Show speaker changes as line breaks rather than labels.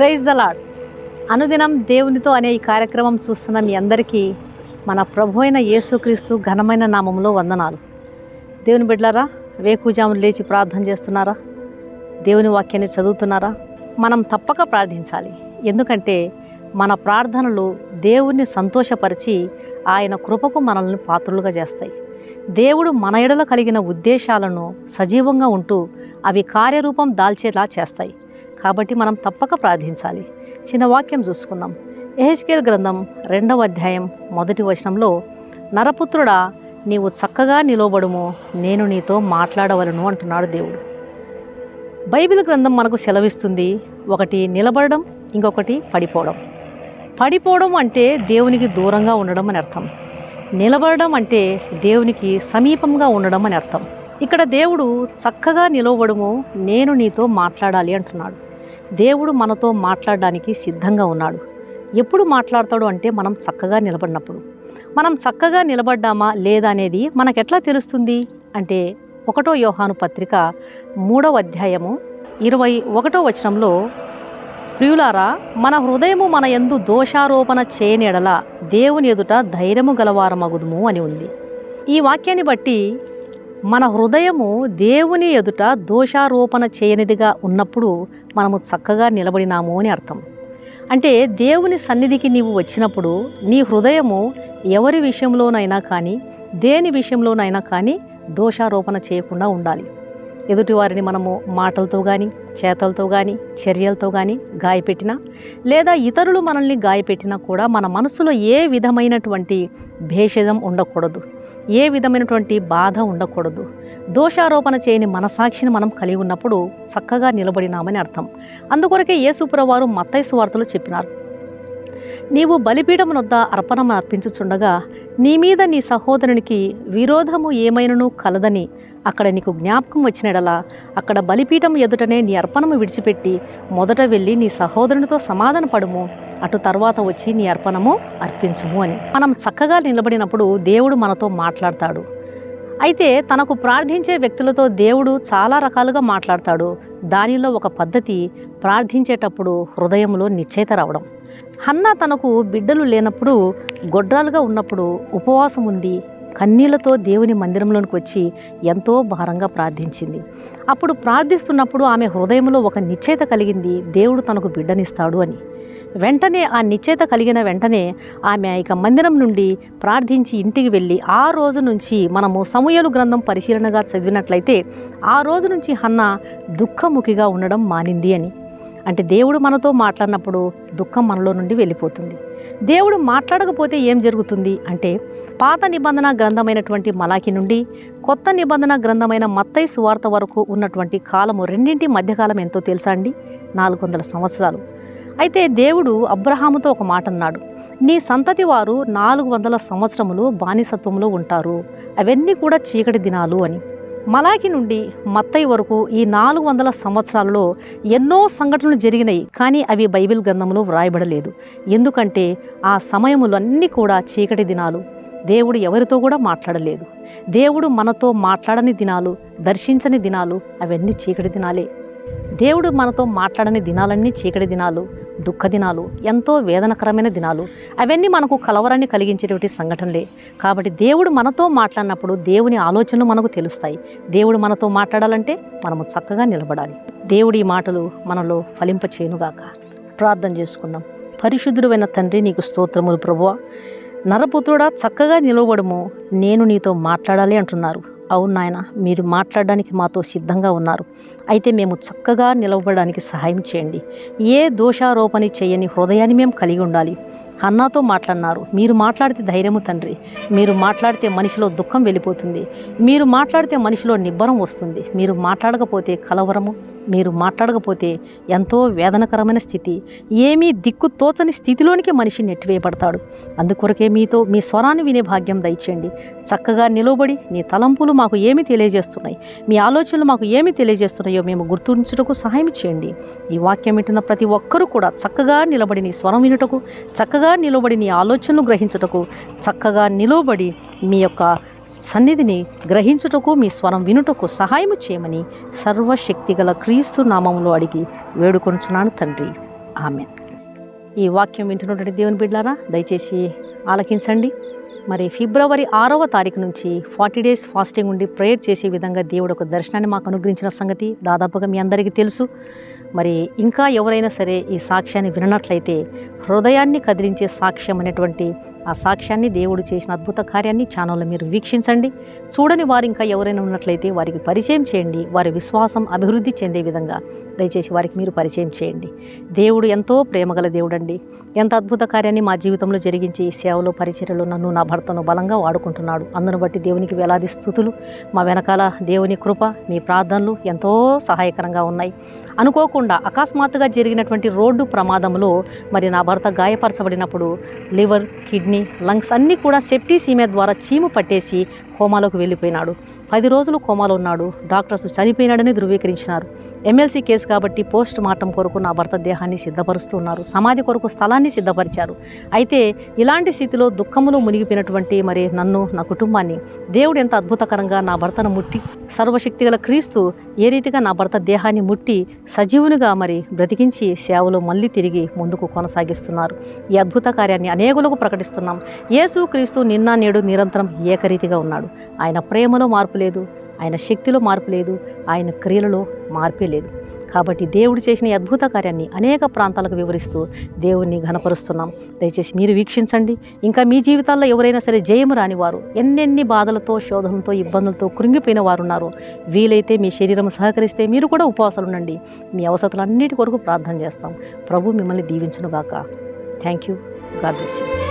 Praise the lord అనుదినం దేవునితో అనే ఈ కార్యక్రమం చూస్తున్న మీ అందరికీ మన ప్రభు అయిన యేసుక్రీస్తు ఘనమైన నామంలో వందనాలు. దేవుని బిడ్డలారా వేకుజాములు లేచి ప్రార్థన చేస్తున్నారా? దేవుని వాక్యాన్ని చదువుతున్నారా? మనం తప్పక ప్రార్థించాలి. ఎందుకంటే మన ప్రార్థనలు దేవుణ్ణి సంతోషపరిచి ఆయన కృపకు మనల్ని పాత్రులుగా చేస్తాయి. దేవుడు మన ఎడల కలిగిన ఉద్దేశాలను సజీవంగా ఉంటూ అవి కార్యరూపం దాల్చేలా చేస్తాయి. కాబట్టి మనం తప్పక ప్రార్థించాలి. చిన్న వాక్యం చూసుకుందాం. ఎహెచ్కేల్ గ్రంథం రెండవ అధ్యాయం మొదటి వచనంలో నరపుత్రుడా నీవు చక్కగా నిలవబడుము నేను నీతో మాట్లాడవలను అంటున్నాడు దేవుడు. బైబిల్ గ్రంథం మనకు సెలవిస్తుంది ఒకటి నిలబడడం ఇంకొకటి పడిపోవడం. పడిపోవడం అంటే దేవునికి దూరంగా ఉండడం అని అర్థం. నిలబడడం అంటే దేవునికి సమీపంగా ఉండడం అని అర్థం. ఇక్కడ దేవుడు చక్కగా నిలవబడము నేను నీతో మాట్లాడాలి అంటున్నాడు. దేవుడు మనతో మాట్లాడడానికి సిద్ధంగా ఉన్నాడు. ఎప్పుడు మాట్లాడతాడు అంటే మనం చక్కగా నిలబడినప్పుడు. మనం చక్కగా నిలబడ్డామా లేదా అనేది మనకెట్లా తెలుస్తుంది? అంటే ఒకటో యోహాను పత్రిక మూడవ అధ్యాయము ఇరవై ఒకటో వచనంలో ప్రియులారా మన హృదయము మన ఎందు దోషారోపణ చేయనిడల దేవుని ఎదుట ధైర్యము గలవారమగుదుము అని ఉంది. ఈ వాక్యాన్ని బట్టి మన హృదయము దేవుని ఎదుట దోషారోపణ చేయనిదిగా ఉన్నప్పుడు మనము చక్కగా నిలబడినాము అని అర్థం. అంటే దేవుని సన్నిధికి నీవు వచ్చినప్పుడు నీ హృదయము ఎవరి విషయంలోనైనా కానీ దేని విషయంలోనైనా కానీ దోషారోపణ చేయకుండా ఉండాలి. ఎదుటి వారిని మనము మాటలతో కానీ చేతలతో కానీ చర్యలతో కానీ గాయపెట్టినా లేదా ఇతరులు మనల్ని గాయపెట్టినా కూడా మన మనసులో ఏ విధమైనటువంటి భేషజం ఉండకూడదు. ఏ విధమైనటువంటి బాధ ఉండకూడదు. దోషారోపణ చేయని మనసాక్షిని మనం కలిగి ఉన్నప్పుడు చక్కగా నిలబడినామని అర్థం. అందుకొరకే యేసుప్రవారు మత్తైసు వార్తలు చెప్పినారు. నీవు బలిపీఠమునొద్ద వద్ద అర్పణం అర్పించుచుండగా నీ మీద నీ సహోదరునికి విరోధము ఏమైనను కలదని అక్కడ నీకు జ్ఞాపకం వచ్చినడలా అక్కడ బలిపీఠం ఎదుటనే నీ అర్పణము విడిచిపెట్టి మొదట వెళ్ళి నీ సహోదరునితో సమాధాన పడుము అటు తర్వాత వచ్చి నీ అర్పణము అర్పించుము అని. మనం చక్కగా నిలబడినప్పుడు దేవుడు మనతో మాట్లాడతాడు. అయితే తనకు ప్రార్థించే వ్యక్తులతో దేవుడు చాలా రకాలుగా మాట్లాడతాడు. దానిలో ఒక పద్ధతి ప్రార్థించేటప్పుడు హృదయంలో నిశ్చయిత రావడం. హన్న తనకు బిడ్డలు లేనప్పుడు గొడ్రాలుగా ఉన్నప్పుడు ఉపవాసం ఉంది కన్నీళ్ళతో దేవుని మందిరంలోనికి వచ్చి ఎంతో భారంగా ప్రార్థించింది. అప్పుడు ప్రార్థిస్తున్నప్పుడు ఆమె హృదయంలో ఒక నిశ్చయిత కలిగింది దేవుడు తనకు బిడ్డనిస్తాడు అని. వెంటనే ఆ నిశ్చేత కలిగిన వెంటనే ఆమె ఇక మందిరం నుండి ప్రార్థించి ఇంటికి వెళ్ళి ఆ రోజు నుంచి మనము సమూయలు గ్రంథం పరిశీలనగా చదివినట్లయితే ఆ రోజు నుంచి హన్న దుఃఖముఖిగా ఉండడం మానింది అని. అంటే దేవుడు మనతో మాట్లాడినప్పుడు దుఃఖం మనలో నుండి వెళ్ళిపోతుంది. దేవుడు మాట్లాడకపోతే ఏం జరుగుతుంది? అంటే పాత నిబంధన గ్రంథమైనటువంటి మలాకి నుండి కొత్త నిబంధన గ్రంథమైన మత్తై సువార్త వరకు ఉన్నటువంటి కాలము రెండింటి మధ్యకాలం ఎంతో తెలుసా అండి? నాలుగు వందల సంవత్సరాలు. అయితే దేవుడు అబ్రహాముతో ఒక మాట అన్నాడు నీ సంతతి వారు నాలుగు వందల సంవత్సరములు బానిసత్వంలో ఉంటారు అవన్నీ కూడా చీకటి దినాలు అని. మలాకి నుండి మత్తయి వరకు ఈ నాలుగు వందల సంవత్సరాలలో ఎన్నో సంఘటనలు జరిగినాయి కానీ అవి బైబిల్ గ్రంథంలో వ్రాయబడలేదు. ఎందుకంటే ఆ సమయములన్నీ కూడా చీకటి దినాలు. దేవుడు ఎవరితో కూడా మాట్లాడలేదు. దేవుడు మనతో మాట్లాడని దినాలు దర్శించని దినాలు అవన్నీ చీకటి దినాలే. దేవుడు మనతో మాట్లాడని దినాలన్నీ చీకటి దినాలు దుఃఖ దినాలు ఎంతో వేదనకరమైన దినాలు అవన్నీ మనకు కలవరాన్ని కలిగించేటువంటి సంఘటనలే. కాబట్టి దేవుడు మనతో మాట్లాడినప్పుడు దేవుని ఆలోచనలు మనకు తెలుస్తాయి. దేవుడు మనతో మాట్లాడాలంటే మనము చక్కగా నిలబడాలి. దేవుడి మాటలు మనలో ఫలింప చేయనుగాక. ప్రార్థన చేసుకుందాం. పరిశుద్ధుడైన తండ్రి నీకు స్తోత్రములు ప్రభువ. నరపుత్రుడా చక్కగా నిలవడము నేను నీతో మాట్లాడాలి అంటున్నారు. అవును నాయన మీరు మాట్లాడడానికి మాతో సిద్ధంగా ఉన్నారు. అయితే మేము చక్కగా నిలవబడడానికి సహాయం చేయండి. ఏ దోషారోపణ చేయని హృదయాన్ని మేము కలిగి ఉండాలి. అన్నాతో మాట్లాడినారు. మీరు మాట్లాడితే ధైర్యము తండ్రి. మీరు మాట్లాడితే మనిషిలో దుఃఖం వెళ్ళిపోతుంది. మీరు మాట్లాడితే మనిషిలో నిబ్బరం వస్తుంది. మీరు మాట్లాడకపోతే కలవరము? మీరు మాట్లాడకపోతే ఎంతో వేదనకరమైన స్థితి. ఏమీ దిక్కు తోచని స్థితిలోనికి మనిషి నెట్టివేయబడతాడు. అందుకొరకే మీతో మీ స్వరాన్ని వినే భాగ్యం దయచేయండి. చక్కగా నిలబడి నీ తలంపులు మాకు ఏమి తెలియజేస్తున్నాయి? మీ ఆలోచనలు మాకు ఏమి తెలియజేస్తున్నాయో మేము గుర్తుంచుటకు సహాయం చేయండి. ఈ వాక్యం వింటున్న ప్రతి ఒక్కరూ కూడా చక్కగా నిలబడి నీ స్వరం వినుటకు చక్కగా నిలబడి నీ ఆలోచనలు గ్రహించుటకు చక్కగా నిలబడి మీ యొక్క సన్నిధిని గ్రహించుటకు మీ స్వరం వినుటకు సహాయము చేయమని సర్వశక్తిగల క్రీస్తు నామంలో అడిగి వేడుకొనుచున్నాను తండ్రి. ఆమె ఈ వాక్యం వింటున్నటువంటి దేవుని బిడ్డారా దయచేసి ఆలకించండి. మరి ఫిబ్రవరి ఆరవ తారీఖు నుంచి ఫార్టీ డేస్ ఫాస్టింగ్ ఉండి ప్రేయర్ చేసే విధంగా దేవుడు ఒక దర్శనాన్ని మాకు అనుగ్రహించిన సంగతి దాదాపుగా మీ అందరికీ తెలుసు. మరి ఇంకా ఎవరైనా సరే ఈ సాక్ష్యాన్ని విననట్లయితే హృదయాన్ని కదిలించే సాక్ష్యం అనేటువంటి ఆ సాక్ష్యాన్ని దేవుడు చేసిన అద్భుత కార్యాన్ని ఛానల్లో మీరు వీక్షించండి. చూడని వారు ఇంకా ఎవరైనా ఉన్నట్లయితే వారికి పరిచయం చేయండి. వారి విశ్వాసం అభివృద్ధి చెందే విధంగా దయచేసి వారికి మీరు పరిచయం చేయండి. దేవుడు ఎంతో ప్రేమగల దేవుడండి. ఎంత అద్భుత కార్యాన్ని మా జీవితంలో జరిగించి సేవలో పరిచర్యలో నన్ను నా భర్తను బలంగా వాడుకుంటున్నాడు. అందును బట్టి దేవునికి వేలాది స్థుతులు. మా వెనకాల దేవుని కృప మీ ప్రార్థనలు ఎంతో సహాయకరంగా ఉన్నాయి. అనుకోకుండా అకస్మాత్తుగా జరిగినటువంటి రోడ్డు ప్రమాదంలో మరి నా భర్త గాయపరచబడినప్పుడు లివర్ కిడ్నీ లంగ్స్ అన్నీ కూడా సెప్టీసీమియా ద్వారా చీము పట్టేసి కోమాలోకి వెళ్ళిపోయినాడు. పది రోజులు కోమాలో ఉన్నాడు. డాక్టర్స్ చనిపోయినాడని ధృవీకరించినారు. ఎమ్మెల్సీ కేసు కాబట్టి పోస్ట్ మార్టం కొరకు నా భర్త దేహాన్ని సిద్ధపరుస్తున్నారు సమాధి కొరకు స్థలాన్ని సిద్ధపరిచారు. అయితే ఇలాంటి స్థితిలో దుఃఖములో మునిగిపోయినటువంటి మరి నన్ను నా కుటుంబాన్ని దేవుడు ఎంత అద్భుతకరంగా నా భర్తను ముట్టి సర్వశక్తి గల క్రీస్తు ఏ రీతిగా నా భర్త దేహాన్ని ముట్టి సజీవునిగా మరి బ్రతికించి సేవలో మళ్ళీ తిరిగి ముందుకు కొనసాగిస్తున్నారు. ఈ అద్భుత కార్యాన్ని అనేకులకు ప్రకటిస్తున్నారు. ప్రకటిస్తున్నాం యేసు క్రీస్తు నిన్న నేడు నిరంతరం ఏకరీతిగా ఉన్నాడు. ఆయన ప్రేమలో మార్పు లేదు ఆయన శక్తిలో మార్పు లేదు ఆయన క్రియలలో మార్పే లేదు. కాబట్టి దేవుడు చేసిన అద్భుత కార్యాన్ని అనేక ప్రాంతాలకు వివరిస్తూ దేవుణ్ణి ఘనపరుస్తున్నాం. దయచేసి మీరు వీక్షించండి. ఇంకా మీ జీవితాల్లో ఎవరైనా సరే జయము రాని వారు ఎన్నెన్ని బాధలతో శోధనలతో ఇబ్బందులతో కృంగిపోయిన వారు ఉన్నారు వీలైతే మీ శరీరం సహకరిస్తే మీరు కూడా ఉపవాసాలు ఉండండి. మీ అవసరాలన్నిటి కొరకు ప్రార్థన చేస్తాం. ప్రభు మిమ్మల్ని దీవించునుగాక. Thank you God bless you